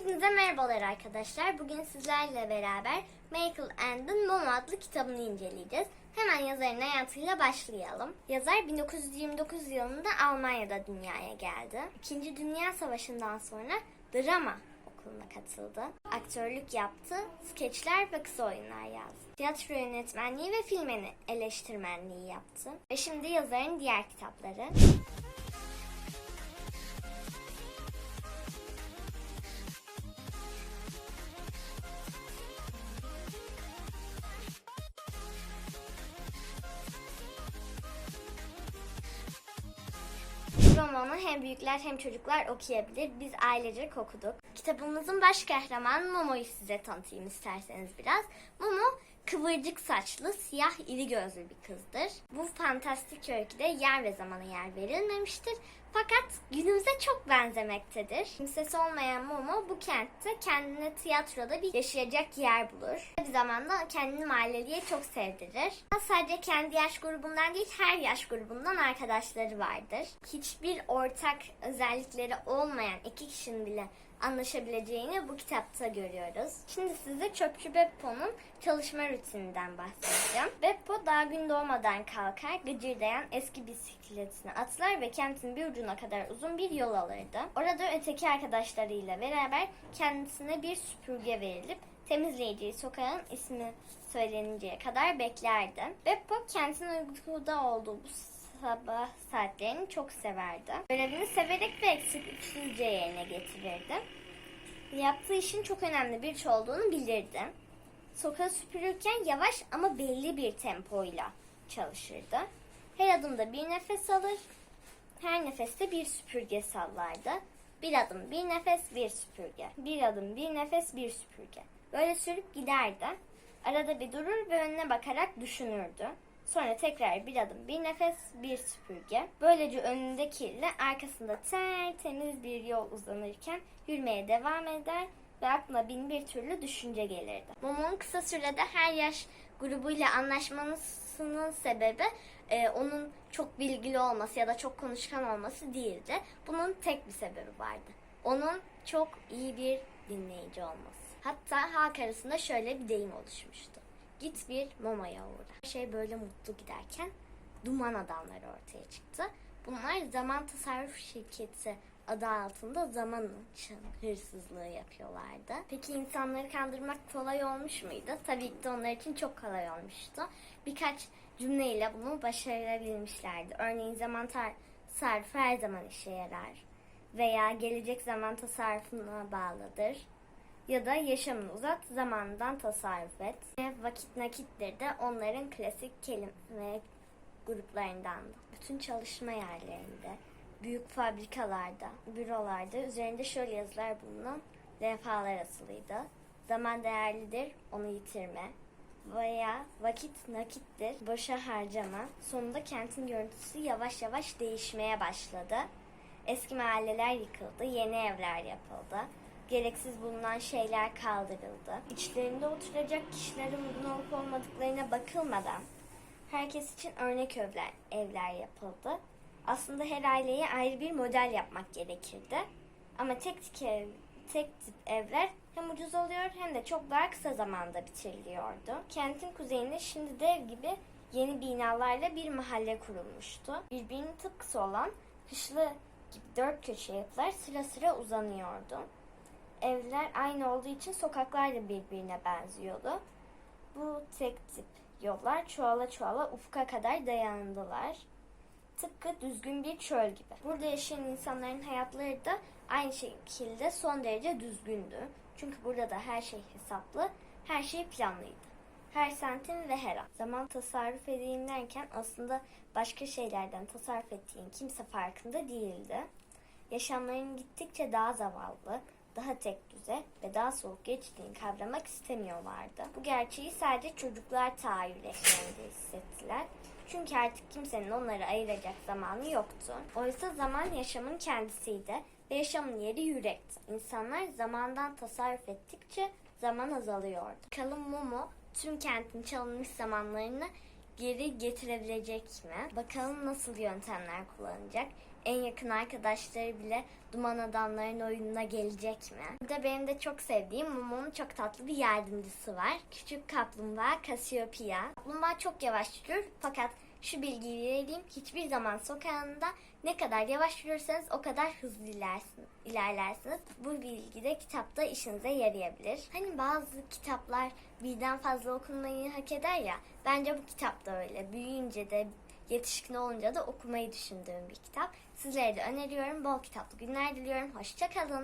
Hepinize merhabalar arkadaşlar. Bugün sizlerle beraber Michael End'in Momo adlı kitabını inceleyeceğiz. Hemen yazarın hayatıyla başlayalım. Yazar 1929 yılında Almanya'da dünyaya geldi. İkinci Dünya Savaşı'ndan sonra drama okuluna katıldı. Aktörlük yaptı, skeçler ve kısa oyunlar yazdı. Tiyatro yönetmenliği ve film eleştirmenliği yaptı. Ve şimdi yazarın diğer kitapları. Romanı hem büyükler hem çocuklar okuyabilir. Biz ailecek okuduk. Kitabımızın baş kahramanı Momo'yu size tanıtayım isterseniz biraz. Momo kıvırcık saçlı, siyah iri gözlü bir kızdır. Bu fantastik öyküde yer ve zamana yer verilmemiştir. Fakat günümüze çok benzemektedir. Kimsesi olmayan Momo bu kentte kendine tiyatroda bir yaşayacak yer bulur. Bir zamanda kendini mahalleliye çok sevdirir. Sadece kendi yaş grubundan değil her yaş grubundan arkadaşları vardır. Hiçbir ortak özellikleri olmayan iki kişinin bile anlaşabileceğini bu kitapta görüyoruz. Şimdi size Çöpçü Beppo'nun çalışma rutininden bahsedeceğim. Beppo daha gün doğmadan kalkar, gıcırdayan eski bisikletini atlar ve kentin bir ucuna kadar uzun bir yol alırdı. Orada öteki arkadaşlarıyla beraber kendisine bir süpürge verilip temizleyeceği sokağın ismi söyleninceye kadar beklerdi. Beppo kentin uykuda olduğu bu sabah saatlerini çok severdi. Görevini severek ve eksiksizce yerine getirirdi. Yaptığı işin çok önemli bir iş olduğunu bilirdi. Sokağı süpürürken yavaş ama belli bir tempoyla çalışırdı. Her adımda bir nefes alır, her nefeste bir süpürge sallardı. Bir adım, bir nefes, bir süpürge. Bir adım, bir nefes, bir süpürge. Böyle sürüp giderdi. Arada bir durur ve önüne bakarak düşünürdü. Sonra tekrar bir adım, bir nefes, bir süpürge. Böylece önündekiyle arkasında tertemiz bir yol uzanırken yürümeye devam eder ve aklına bin bir türlü düşünce gelirdi. Momo'nun kısa sürede her yaş grubuyla anlaşmasının sebebi e, onun çok bilgili olması ya da çok konuşkan olması değildi. Bunun tek bir sebebi vardı. Onun çok iyi bir dinleyici olması. Hatta halk arasında şöyle bir deyim oluşmuştu. Git bir Momo'ya uğra. Her şey böyle mutlu giderken duman adamları ortaya çıktı. Bunlar zaman tasarruf şirketi adı altında zaman için hırsızlığı yapıyorlardı. Peki insanları kandırmak kolay olmuş muydu? Tabii ki de onlar için çok kolay olmuştu. Birkaç cümleyle bunu başarabilmişlerdi. Örneğin zaman tasarrufu her zaman işe yarar. Veya gelecek zaman tasarrufuna bağlıdır ya da yaşamını uzat, zamandan tasarruf et. Ve vakit nakittir de onların klasik kelime gruplarındandı. Bütün çalışma yerlerinde, büyük fabrikalarda, bürolarda üzerinde şöyle yazılar bulunan levhalar asılıydı. Zaman değerlidir, onu yitirme. Veya vakit nakittir, boşa harcama. Sonunda kentin görüntüsü yavaş yavaş değişmeye başladı. Eski mahalleler yıkıldı, yeni evler yapıldı gereksiz bulunan şeyler kaldırıldı. İçlerinde oturacak kişilerin uygun olup olmadıklarına bakılmadan herkes için örnek evler, evler yapıldı. Aslında her aileye ayrı bir model yapmak gerekirdi. Ama tek tip, tek tip evler hem ucuz oluyor hem de çok daha kısa zamanda bitiriliyordu. Kentin kuzeyinde şimdi dev gibi yeni binalarla bir mahalle kurulmuştu. Birbirinin tıpkısı olan kışlı gibi dört köşe yapılar sıra sıra uzanıyordu evler aynı olduğu için sokaklar da birbirine benziyordu. Bu tek tip yollar çoğala çoğala ufka kadar dayandılar. Tıpkı düzgün bir çöl gibi. Burada yaşayan insanların hayatları da aynı şekilde son derece düzgündü. Çünkü burada da her şey hesaplı, her şey planlıydı. Her santim ve her an. Zaman tasarruf edeyim derken aslında başka şeylerden tasarruf ettiğin kimse farkında değildi. Yaşamların gittikçe daha zavallı, daha tek düze ve daha soğuk geçtiğini kavramak istemiyorlardı. Bu gerçeği sadece çocuklar tahayyül etmelerinde hissettiler. Çünkü artık kimsenin onları ayıracak zamanı yoktu. Oysa zaman yaşamın kendisiydi ve yaşamın yeri yürekti. İnsanlar zamandan tasarruf ettikçe zaman azalıyordu. Kalın Momo tüm kentin çalınmış zamanlarını geri getirebilecek mi? Bakalım nasıl yöntemler kullanacak? En yakın arkadaşları bile Duman Adamların oyununa gelecek mi? Burada benim de çok sevdiğim Momo'nun çok tatlı bir yardımcısı var. Küçük kaplumbağa Cassiopeia. Kaplumbağa çok yavaş yürür fakat şu bilgiyi vereyim. Hiçbir zaman sokağında ne kadar yavaş yürürseniz o kadar hızlı ilerlersiniz. Bu bilgi de kitapta işinize yarayabilir. Hani bazı kitaplar birden fazla okunmayı hak eder ya. Bence bu kitap da öyle. Büyüyünce de yetişkin olunca da okumayı düşündüğüm bir kitap. Sizlere de öneriyorum. Bol kitaplı günler diliyorum. Hoşçakalın.